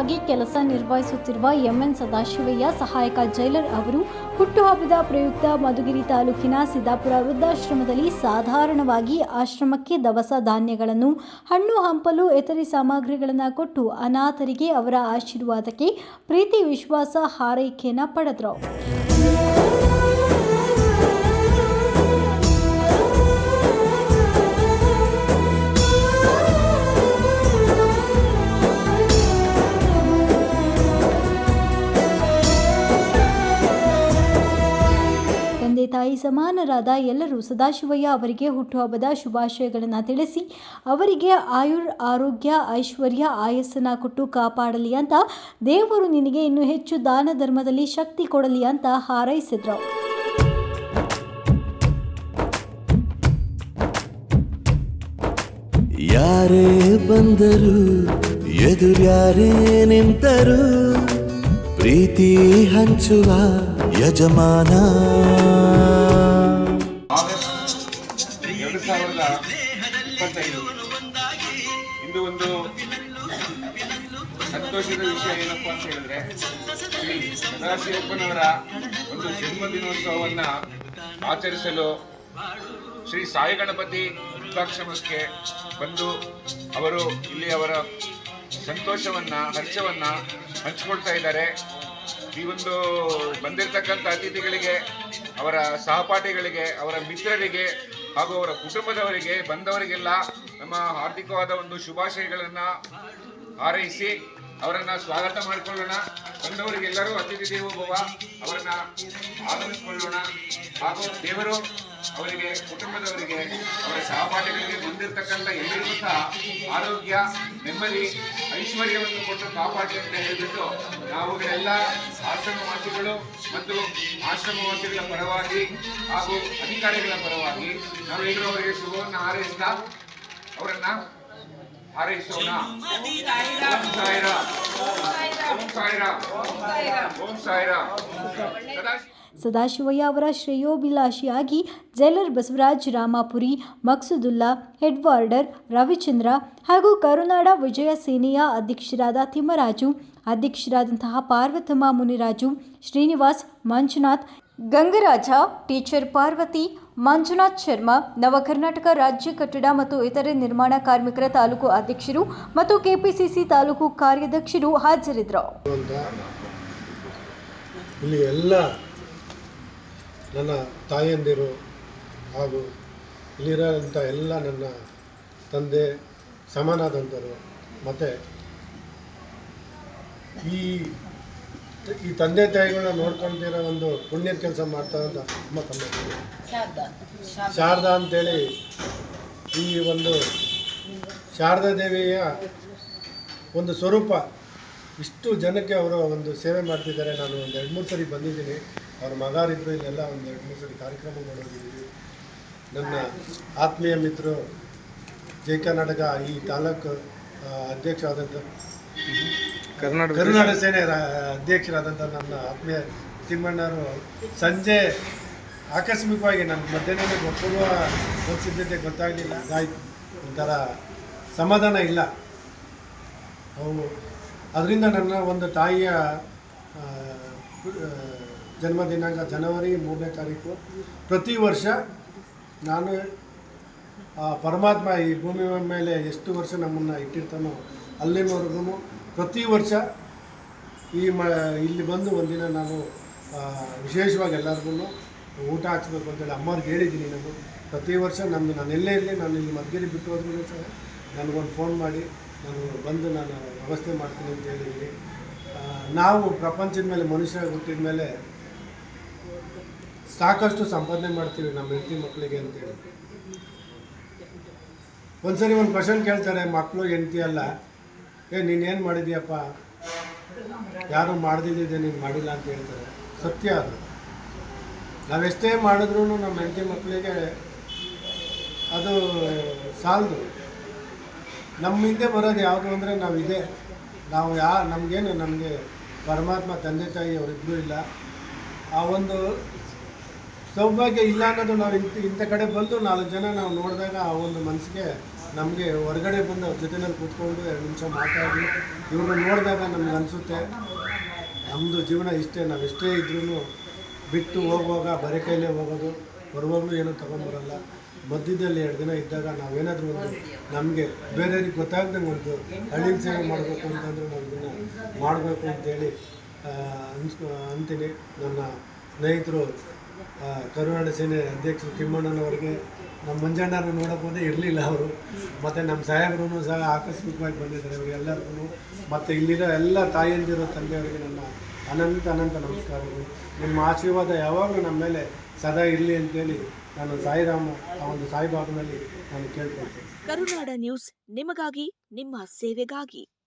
ಆಗಿ ಕೆಲಸ ನಿರ್ವಹಿಸುತ್ತಿರುವ ಎಂಎನ್ ಸದಾಶಿವಯ್ಯ, ಸಹಾಯಕ ಜೈಲರ್ ಅವರು ಹುಟ್ಟುಹಬ್ಬದ ಪ್ರಯುಕ್ತ ಮಧುಗಿರಿ ತಾಲೂಕಿನ ಸಿದ್ದಾಪುರ ವೃದ್ಧಾಶ್ರಮದಲ್ಲಿ ಸಾಧಾರಣವಾಗಿ ಆಶ್ರಮಕ್ಕೆ ದವಸ ಧಾನ್ಯಗಳನ್ನು, ಹಣ್ಣು ಹಂಪಲು ಇತರೆ ಸಾಮಗ್ರಿಗಳನ್ನು ಕೊಟ್ಟು ಅನಾಥರಿಗೆ ಅವರ ಆಶೀರ್ವಾದಕ್ಕೆ ಪ್ರೀತಿ ವಿಶ್ವಾಸ ಹಾರೈಕೆಯನ್ನು ಪಡೆದರು. ತಾಯಿ ಸಮಾನರಾದ ಎಲ್ಲರೂ ಸದಾಶಿವಯ್ಯ ಅವರಿಗೆ ಹುಟ್ಟುಹಬ್ಬದ ಶುಭಾಶಯಗಳನ್ನು ತಿಳಿಸಿ, ಅವರಿಗೆ ಆಯುರ್ ಆರೋಗ್ಯ, ಐಶ್ವರ್ಯ ಆಯಸ್ಸನ ಕೊಟ್ಟು ಕಾಪಾಡಲಿ ಅಂತ ದೇವರು ನಿನಗೆ ಇನ್ನೂ ಹೆಚ್ಚು ದಾನ ಧರ್ಮದಲ್ಲಿ ಶಕ್ತಿ ಕೊಡಲಿ ಅಂತ ಹಾರೈಸಿದ್ರು. ಯಾರೇ ಬಂದರು, ಎದುರ್ಯಾರೇ ನಿಂತರು, ಪ್ರೀತಿ ಹಂಚುವ ಯಜಮಾನ. ಎರಡು ಸಾವಿರದ ಇಪ್ಪತ್ತೈದು. ಇಂದು ಒಂದು ಸಂತೋಷದ ವಿಷಯ ಏನಪ್ಪ ಅಂತ ಹೇಳಿದ್ರೆ, ಶ್ರೀ ಸದಾಶಿವಪ್ಪನವರ ಒಂದು ಜನ್ಮ ದಿನೋತ್ಸವವನ್ನು ಆಚರಿಸಲು ಶ್ರೀ ಸಾಯಿ ಗಣಪತಿ ವೃದ್ಧಾಶ್ರಮಕ್ಕೆ ಬಂದು ಅವರು ಇಲ್ಲಿ ಅವರ ಸಂತೋಷವನ್ನ, ಹರ್ಷವನ್ನ ಹಂಚಿಕೊಳ್ತಾ ಇದ್ದಾರೆ. ಈ ಒಂದು ಬಂದಿರತಕ್ಕಂಥ ಅತಿಥಿಗಳಿಗೆ, ಅವರ ಸಹಪಾಠಿಗಳಿಗೆ, ಅವರ ಮಿತ್ರರಿಗೆ ಹಾಗೂ ಅವರ ಕುಟುಂಬದವರಿಗೆ ಬಂದವರಿಗೆಲ್ಲ ನಮ್ಮ ಹಾರ್ದಿಕವಾದ ಒಂದು ಶುಭಾಶಯಗಳನ್ನು ಹಾರೈಸಿ ಅವರನ್ನ ಸ್ವಾಗತ ಮಾಡಿಕೊಳ್ಳೋಣ. ಬಂದವರಿಗೆಲ್ಲರೂ ಅತಿಥಿ ದೇವೋಭವ, ಅವರನ್ನ ಆಗಮಿಸಿಕೊಳ್ಳೋಣ ಹಾಗೂ ದೇವರು ಅವರಿಗೆ, ಕುಟುಂಬದವರಿಗೆ, ಅವರ ಸಹಪಾಠಿಗಳಿಗೆ ಬಂದಿರತಕ್ಕಂಥ ಎಲ್ಲರಿಗೂ ಸಹ ಆರೋಗ್ಯ, ನೆಮ್ಮದಿ, ಐಶ್ವರ್ಯವನ್ನು ಕೊಟ್ಟು ಕಾಪಾಡಿ ಅಂತ ಹೇಳಿಬಿಟ್ಟು ಎಲ್ಲ ಆಶ್ರಮವಾಸಿಗಳು ಮತ್ತು ಆಶ್ರಮವಾಸಿಗಳ ಪರವಾಗಿ ಹಾಗೂ ಅಧಿಕಾರಿಗಳ ಪರವಾಗಿ ನಾವೆಲ್ಲರೂ ಅವರಿಗೆ ಶುಭವನ್ನು ಹಾರೈಸ್ತಾ ಅವರನ್ನ ಹಾರೈಸೋಣ. ಓಂ ಸಾಯಿರಾಮ್. ಓಂ ಸಾಯಿರಾಮ್. ಓಂ ಸಾಯಿರಾಮ್. ಸದಾಶಿವ ಸದಾಶಿವಯ್ಯ ಅವರ ಶ್ರೇಯೋಭಿಲಾಷಿಯಾಗಿ jailer Basavaraj Ramapuri Maksudulla head warder Ravichandra ಹಾಗೂ ಕರುನಾಡ ವಿಜಯ ಸೇನೆಯ ಅಧ್ಯಕ್ಷರಾದ ತಿಮ್ಮರಾಜು ಅಧ್ಯಕ್ಷರಾದಂತಹ ಪಾರ್ವತಮ್ಮ ಮುನಿರಾಜು ಶ್ರೀನಿವಾಸ್ ಮಂಜುನಾಥ್ ಗಂಗರಾಜ, ಟೀಚರ್ ಪಾರ್ವತಿ, ಮಂಜುನಾಥ್ ಶರ್ಮಾ, ನವಕರ್ನಾಟಕ ರಾಜ್ಯ ಕಟ್ಟಡ ಮತ್ತು ಇತರೆ ನಿರ್ಮಾಣ ಕಾರ್ಮಿಕರ ತಾಲೂಕು ಅಧ್ಯಕ್ಷರು ಮತ್ತು ಕೆಪಿಸಿಸಿ ತಾಲೂಕು ಕಾರ್ಯಾಧ್ಯಕ್ಷರು ಹಾಜರಿದ್ದರು. ಇಲ್ಲಿ ಎಲ್ಲ ನನ್ನ ತಾಯಂದಿರು ಹಾಗೂ ಇಲ್ಲಿರೋಂಥ ಎಲ್ಲ ನನ್ನ ತಂದೆ ಸಮಾನಾದಂಥರು ಮತ್ತು ಈ ಈ ತಂದೆ ತಾಯಿಗಳನ್ನ ನೋಡ್ಕೊಳ್ತಿರೋ ಒಂದು ಪುಣ್ಯದ ಕೆಲಸ ಮಾಡ್ತಾ ಅಂತ ತುಂಬ ಕಮ್ಮಿ ಶಾರದಾ. ಅಂತೇಳಿ ಈ ಒಂದು ಶಾರದಾ ದೇವಿಯ ಒಂದು ಸ್ವರೂಪ. ಇಷ್ಟು ಜನಕ್ಕೆ ಅವರು ಒಂದು ಸೇವೆ ಮಾಡ್ತಿದ್ದಾರೆ. ನಾನು ಒಂದು ಎರಡು ಮೂರು ಸರಿ ಬಂದಿದ್ದೀನಿ. ಅವ್ರ ಮಗಾರಿದ್ರು ಇಲ್ಲೆಲ್ಲ ಒಂದು ಎರಡು ಮೂರು ಸರಿ ಕಾರ್ಯಕ್ರಮ ಮಾಡೋದಿದ್ದೀವಿ ನನ್ನ ಆತ್ಮೀಯ ಮಿತ್ರರು ಜೈ ಕರ್ನಾಟಕ ಈ ತಾಲೂಕು ಅಧ್ಯಕ್ಷ ಆದಂಥ ಕರ್ನಾಟಕ ಕರ್ನಾಟಕ ಸೇನೆ ಅಧ್ಯಕ್ಷರಾದಂಥ ನನ್ನ ಆತ್ಮೀಯ ತಿಮ್ಮಣ್ಣರು ಸಂಜೆ ಆಕಸ್ಮಿಕವಾಗಿ ನನ್ನ ಮಧ್ಯಾಹ್ನ ಗೊತ್ತಿರುವ ಗೊತ್ತಿದ್ದಂತೆ ಗೊತ್ತಾಗಲಿಲ್ಲ. ಆಯ್ತು ಒಂಥರ ಸಮಾಧಾನ ಇಲ್ಲ. ಅವು ಅದರಿಂದ ನನ್ನ ಒಂದು ತಾಯಿಯ ಆ, ಆ, ಜನ್ಮ ದಿನಾಂಕ ಜನವರಿ ಮೂರನೇ ತಾರೀಕು. ಪ್ರತಿ ವರ್ಷ ನಾನು ಪರಮಾತ್ಮ ಈ ಭೂಮಿ ಮೇಲೆ ಎಷ್ಟು ವರ್ಷ ನಮ್ಮನ್ನು ಇಟ್ಟಿರ್ತಾನೋ ಅಲ್ಲಿನವರೆಗೂ ಪ್ರತಿ ವರ್ಷ ಈ ಮ, ಇಲ್ಲಿ ಬಂದು ಒಂದಿನ ನಾನು ವಿಶೇಷವಾಗಿ ಎಲ್ಲರಿಗೂ ಊಟ ಹಾಕ್ಸ್ಬೇಕು ಅಂತೇಳಿ ಅಮ್ಮವ್ರಿಗೆ ಹೇಳಿದ್ದೀನಿ ನಾನು. ಪ್ರತಿ ವರ್ಷ ನಮ್ಮದು ನಾನು ಎಲ್ಲೇ ಇರಲಿ, ನಾನು ಇಲ್ಲಿ ಮದ್ಗಿರಿ ಬಿಟ್ಟು ಹೋದ್ರೂ ಸಹ ನನಗೊಂದು ಫೋನ್ ಮಾಡಿ, ನಾನು ಬಂದು ನಾನು ವ್ಯವಸ್ಥೆ ಮಾಡ್ತೀನಿ ಅಂತ ಹೇಳಿದ್ದೀನಿ. ನಾವು ಪ್ರಪಂಚದ ಮೇಲೆ, ಮನುಷ್ಯ ಹುಟ್ಟಿದ ಮೇಲೆ ಸಾಕಷ್ಟು ಸಂಪಾದನೆ ಮಾಡ್ತೀವಿ ನಮ್ಮ ಹೆಂಡತಿ ಮಕ್ಕಳಿಗೆ ಅಂತೇಳಿ. ಒಂದ್ಸರಿ ಒಂದು ಕ್ವಶನ್ ಕೇಳ್ತಾರೆ ಮಕ್ಕಳು ಹೆಂಡತಿ ಅಲ್ಲ ಏ ನೀನೇನು ಮಾಡಿದ್ಯಪ್ಪ? ಯಾರು ಮಾಡ್ದಿದ್ದೆ ನೀನು ಮಾಡಿಲ್ಲ ಅಂತ ಹೇಳ್ತಾರೆ. ಸತ್ಯ ಅದು. ನಾವೆಷ್ಟೇ ಮಾಡಿದ್ರೂ ನಮ್ಮ ಹೆಂಡತಿ ಮಕ್ಕಳಿಗೆ ಅದು ಸಾಲದು. ನಮ್ಮ ಹಿಂದೆ ಬರೋದು ಯಾವುದು ಅಂದರೆ ಇದೆ ನಾವು ಯಾ, ನಮಗೇನು ನಮಗೆ ಪರಮಾತ್ಮ ತಂದೆ ತಾಯಿ ಅವರಿಬ್ಬರೂ ಇಲ್ಲ. ಆ ಒಂದು ಸೌಭಾಗ್ಯ ಇಲ್ಲ ಅನ್ನೋದು ನಾವು ಇಂಥ ಇಂಥ ಕಡೆ ಬಂದು ನಾಲ್ಕು ಜನ ನಾವು ನೋಡಿದಾಗ ಆ ಒಂದು ಮನಸ್ಸಿಗೆ ನಮಗೆ ಹೊರಗಡೆ ಬಂದು ಅವ್ರ ಜೊತೆನಲ್ಲಿ ಕೂತ್ಕೊಂಡು ಎರಡು ನಿಮಿಷ ಮಾತಾಡಿ ಇವ್ರನ್ನ ನೋಡಿದಾಗ ನಮ್ಗೆ ಅನಿಸುತ್ತೆ ನಮ್ಮದು ಜೀವನ ಇಷ್ಟೇ, ನಾವು ಎಷ್ಟೇ ಇದ್ರೂ ಬಿಟ್ಟು ಹೋಗುವಾಗ, ಬರೆ ಕೈಲೇ ಹೋಗೋದು ಬರುವಾಗಲೂ ಏನೂ ತೊಗೊಂಬರಲ್ಲ. ಮಧ್ಯದಲ್ಲಿ ಎರಡು ದಿನ ಇದ್ದಾಗ ನಾವೇನಾದರೂ ಒಂದು ನಮಗೆ ಬೇರೆಯವ್ರಿಗೆ ಗೊತ್ತಾಗ್ದಂಗೆ ಒಂದು ಹಳ್ಳಿ ಸೇವೆ ಮಾಡಬೇಕು ಅಂತಂದರೆ ನಾವು ಇದನ್ನು ಮಾಡಬೇಕು ಅಂತೇಳಿ ಅನ್ಸ್, ಅಂತೀನಿ. ನನ್ನ ಸ್ನೇಹಿತರು ಕರುನಾಡ ಸೇನೆ ಅಧ್ಯಕ್ಷರು ತಿಮ್ಮಣ್ಣನವರಿಗೆ ನಮ್ಮ ಮುಂಜಾನೆ ನೋಡೋಕೆ ಇರಲಿಲ್ಲ ಅವರು. ಮತ್ತು ನಮ್ಮ ಸಾಹೇಬ್ರೂ ಸಹ ಆಕಸ್ಮಿಕವಾಗಿ ಬಂದಿದ್ದಾರೆ ಅವರಿಗೆಲ್ಲರಿಗೂ ಮತ್ತು ಇಲ್ಲಿರೋ ಎಲ್ಲ ತಾಯಿಯಂದಿರೋ ತಂದೆಯವರಿಗೆ ನನ್ನ ಅನಂತ ಅನಂತ ನಮಸ್ಕಾರಗಳು. ನಿಮ್ಮ ಆಶೀರ್ವಾದ ಯಾವಾಗಲೂ ನಮ್ಮ ಮೇಲೆ ಸದಾ ಇರಲಿ ಅಂತೇಳಿ ನಾನು ಸಾಯಿರಾಮ, ಆ ಒಂದು ಸಾಯಿಬಾಬನಲ್ಲಿ ನಾನು ಕೇಳ್ಕೊಳ್ತೇನೆ. ಕರುನಾಡ ನ್ಯೂಸ್, ನಿಮಗಾಗಿ, ನಿಮ್ಮ ಸೇವೆಗಾಗಿ.